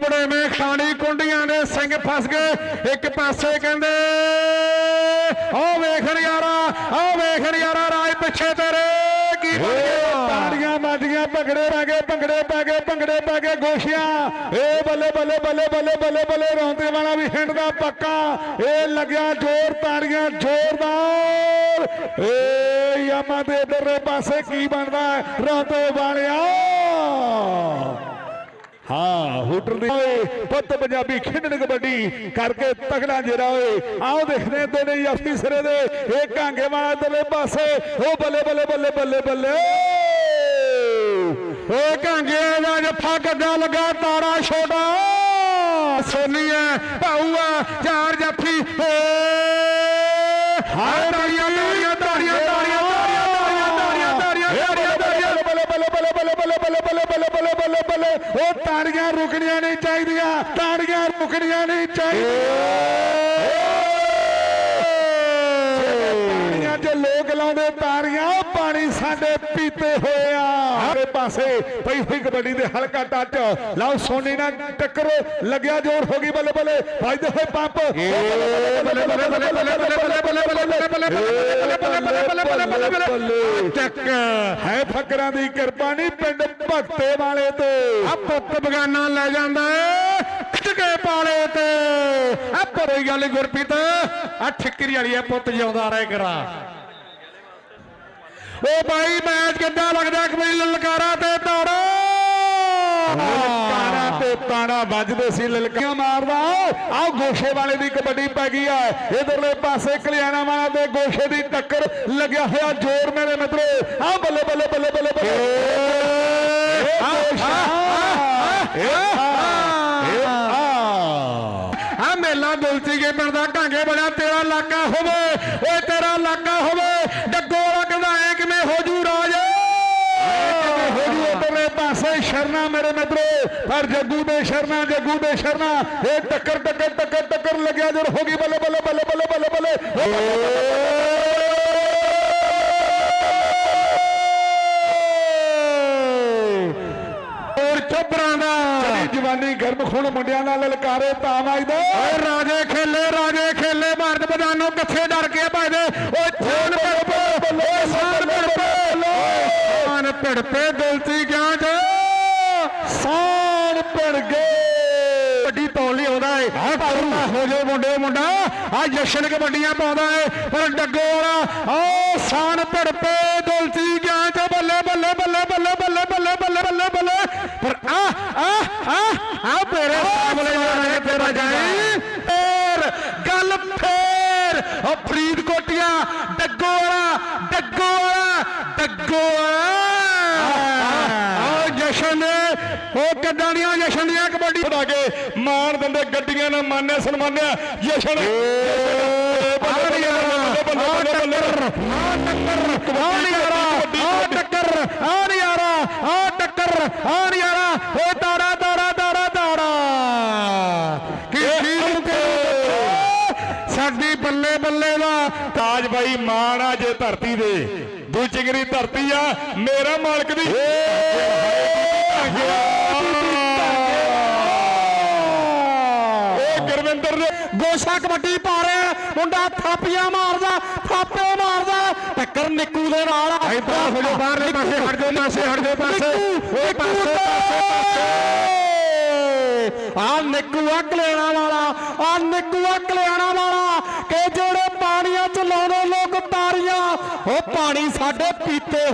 ਪਾਣੀ ਕੁੰਡੀਆਂ ਦੇ ਸਿੰਘ ਫਸ ਗਏ। ਇੱਕ ਪਾਸੇ ਕਹਿੰਦੇ ਓ ਵੇਖ ਯਾਰਾ ਓ ਵੇਖ ਯਾਰਾ ਰਾਜ ਪਿੱਛੇ ਤੇਰੇ ਕੀ ਬਣ ਗਿਆ? ਤਾੜੀਆਂ ਵੱਜੀਆਂ ਭੰਗੜੇ ਪੈ ਗਏ ਭੰਗੜੇ ਪੈ ਗਏ ਭੰਗੜੇ ਪੈ ਗਏ ਗੋਸ਼ੀਆਂ। ਏ ਬੱਲੇ ਬੱਲੇ ਬੱਲੇ ਬੱਲੇ ਬੱਲੇ ਬੱਲੇ ਰੌਂਦੇ ਵਾਲਾ ਵੀ ਹਿੰਡ ਦਾ ਪੱਕਾ। ਏ ਲੱਗਿਆ ਜ਼ੋਰ ਤਾੜੀਆਂ ਜ਼ੋਰਦਾਰ। ਏ ਯਾਮਾ ਦੇ ਇਧਰਲੇ ਪਾਸੇ ਕੀ ਬਣਦਾ ਰੌਂਦੇ ਵਾਲਿਆ। ਹਾਂ ਹੋਟਲ ਦੀ ਪੁੱਤ ਪੰਜਾਬੀ ਖੇਡਣ ਕਬੱਡੀ ਕਰਕੇ ਤਗੜਾ ਜਿਹੜਾ ਓਏ। ਆਓ ਦੇਖਦੇ ਦੋਨੇ ਯਫਤੀ ਸਿਰੇ ਦੇ, ਇਹ ਕਾਂਗੇ ਵਾਲਾ ਇਧਰਲੇ ਪਾਸੇ। ਉਹ ਬੱਲੇ ਬੱਲੇ ਬੱਲੇ ਬੱਲੇ ਬੱਲੇ। ਓ ਕਾਂਗੇ ਦਾ ਜੱਫਾ ਗੱਡਾ ਲੱਗਾ ਤਾਰਾ ਛੋਟਾ। ਸੋਨੀ ਹੈ ਭਾਊ ਹੈ ਚਾਰ ਜੱਫੀ। ਏ ਹਾਏ ਤਾੜੀਆਂ ਤਾੜੀਆਂ ਤਾੜੀਆਂ। ਲੱਗਣੀਆਂ ਨਹੀਂ ਚਾਹੀਦੀਆਂ ਤੇ ਲੋਕ ਲਾਉਂਦੇ ਤਾਰੀਆਂ ਪਾਣੀ ਸਾਡੇ ਪੀਤੇ ਹੋਏ ਆ ਪਾਸੇ ਪਈ ਹੋਈ ਕਬੱਡੀ ਦੇ ਹਲਕਾ ਟੱਚ ਲਓ ਸੋਨੀ ਨਾਲ ਟੱਕਰ ਲੱਗਿਆ ਜ਼ੋਰ ਹੋ ਗਈ ਬੱਲੇ ਬੱਲੇ ਵੱਜਦੇ ਹੋਏ ਪੰਪ ਟੱਕ ਹੈ ਫਕਰਾਂ ਦੀ ਕਿਰਪਾ ਨਹੀਂ ਪਿੰਡ ਭਗਤੇ ਵਾਲੇ ਤੇ ਆ ਪੁੱਤ ਬਗਾਨਾ ਲੈ ਜਾਂਦਾ ਏ ਪਾਲੇ ਤੇ ਆ ਭਰੇ ਗੱਲ ਗੁਰਪ੍ਰੀਤ ਆ ਠਿੱਕਰੀ ਵਾਲੀ ਆ ਪੁੱਤ ਜਿਉਂਦਾ ਰਹਿ ਕਰਾ ਓ ਭਾਈ ਮੈਚ ਕਿੱਦਾਂ ਲੱਗਦਾ ਕਬਈ ਲਲਕਾਰਾ ਤੇ ਤਾੜਾ ਲਲਕਾਰਾ ਤੇ ਤਾੜਾ ਵੱਜਦੇ ਸੀ ਲਲਕੀਆਂ ਮਾਰਦਾ ਆਹ ਗੋਸ਼ੇ ਵਾਲੇ ਦੀ ਕਬੱਡੀ ਪੈ ਗਈ ਆ ਇਧਰਲੇ ਪਾਸੇ ਕਲਿਆਣਾ ਵਾਲਾ ਤੇ ਗੋਸ਼ੇ ਦੀ ਟੱਕਰ ਲੱਗਿਆ ਹੋਇਆ ਜ਼ੋਰ ਮੇਰੇ ਮਿੱਤਰੋ ਆਹ ਬੱਲੇ ਬੱਲੇ ਬੱਲੇ ਬੱਲੇ ਬੱਲੇ ਇਹ ਗੋਸ਼ਾ ਇਹ ਆ ਮੇਲਾ ਦੁਲਚੀ ਕੇ ਬੜਾ ਤੇਰਾ ਇਲਾਕਾ ਹੋਵੇ ਓਏ ਤੇਰਾ ਇਲਾਕਾ ਹੋਵੇ। ਡੱਗੋ ਲੱਗਦਾ ਐ ਕਿਵੇਂ ਹੋ ਜੂ ਰਾਜ? ਹੋ ਜੂ ਉਧਰਲੇ ਪਾਸੇ? ਸ਼ਰਨਾ ਮੇਰੇ ਮਿੱਤਰੋ ਪਰ ਜੱਗੂ ਦੇ ਸ਼ਰਨਾ ਜੱਗੂ ਦੇ ਸ਼ਰਨਾ। ਇਹ ਟੱਕਰ ਟੱਕਰ ਟੱਕਰ ਟੱਕਰ ਲੱਗਿਆ ਜਦ ਹੋ ਗਈ ਬੱਲੇ ਬੱਲੇ ਬੱਲੇ ਬੱਲੇ ਬੱਲੇ ਬੱਲੇ। ਜਵਾਨੀ ਗਰਮ ਖੂਨ ਮੁੰਡਿਆਂ ਨਾਲ ਲਲਕਾਰੇ ਤਾਂ ਵੱਜਦਾ ਓਏ ਰਾਜੇ ਨੂੰ ਜਥੇਦਾਰ ਕਿਹਾ ਭਾਵੇਂ ਓਏ ਥਾਨ ਭੜਪੇ ਓਏ ਸਾਨ ਭੜਪੇ ਸਾਨ ਭੜਪੇ ਦਿਲਤੀ ਗਿਆਨ ਸਾਨ ਭੜ ਗਏ। ਵੱਡੀ ਤੌਲੀ ਆਉਂਦਾ ਏ। ਪਰਮਾ ਹੋ ਜਾਓ ਮੁੰਡੇ ਮੁੰਡਾ। ਆ ਜਸ਼ਨ ਕਬੱਡੀਆਂ ਪਾਉਂਦਾ ਏ। ਪਰ ਡੱਗੋ ਵਾਲਾ ਓ ਸਾਨ ਭੜਪੇ ਗਿਆ ਗਿਆਨ ਬੱਲੇ ਬੱਲੇ ਬੱਲੇ ਬੱਲੇ ਫਰੀਦਕੋਟੀਆਂ ਡੱਗੋ ਵਾਲਾ ਡੱਗੋ ਵਾਲਾ ਡੱਗੋ ਵਾਲਾ। ਆ ਜਸ਼ਨ ਉਹ ਕੱਡਾਣੀਆਂ ਜਸ਼ਨ ਦੀਆਂ ਕਬੱਡੀ ਉਡਾ ਕੇ ਮਾਣ ਦਿੰਦੇ ਗੱਡੀਆਂ ਨਾਲ ਮਾਨਿਆ ਸਨਮਾਨਿਆ ਜਸ਼ਨ। ਆ ਟੱਕਰ ਆ ਨਿਆਰਾ ਆ ਟੱਕਰ ਆ ਨਿਆਰਾ ਓ ਸਾਡੀ ਬੱਲੇ ਬੱਲੇ ਦਾ। ਤਾਜ ਬਾਈ ਮਾਣ ਆ ਜੇ ਧਰਤੀ ਦੇ। ਦੂਚਿਗਰੀ ਧਰਤੀ ਆ। ਮੇਰਾ ਮਾਲਕ ਦੀ ਇਹ ਗੁਰਵਿੰਦਰ ਨੇ ਗੋਸ਼ਾ ਕਬੱਡੀ ਪਾ ਰਿਹਾ। ਮੁੰਡਾ ਥਾਪੀਆਂ ਮਾਰਦਾ ਥਾਪੇ ਮਾਰਦਾ। ਟੱਕਰ ਨਿੱਕੂ ਦੇ ਨਾਲ ਇਦਾਂ ਹੋ ਜਾ ਬਾਹਰਲੇ ਪਾਸੇ ਹਟ ਜਾ ਪਾਸੇ ਹਟ ਜਾ ਪਾਸੇ। ਓਏ ਪਾਸੇ ਪਾਸੇ ਪਾਸੇ। ਆ ਨਿੱਕੂ ਅੱਗ ਲੈਣਾ ਵਾਲਾ। ਆ ਨਿੱਕੂ ਅੱਗ ਲੈਣਾ ਵਾਲਾ। ਕਿ ਜਿਹੜੇ ਪਾਣੀਆਂ ਚ ਲਾਉਂਦੇ ਲੋਕ ਤਾਰੀਆਂ ਉਹ ਪਾਣੀ ਸਾਡੇ ਪੀਤੇ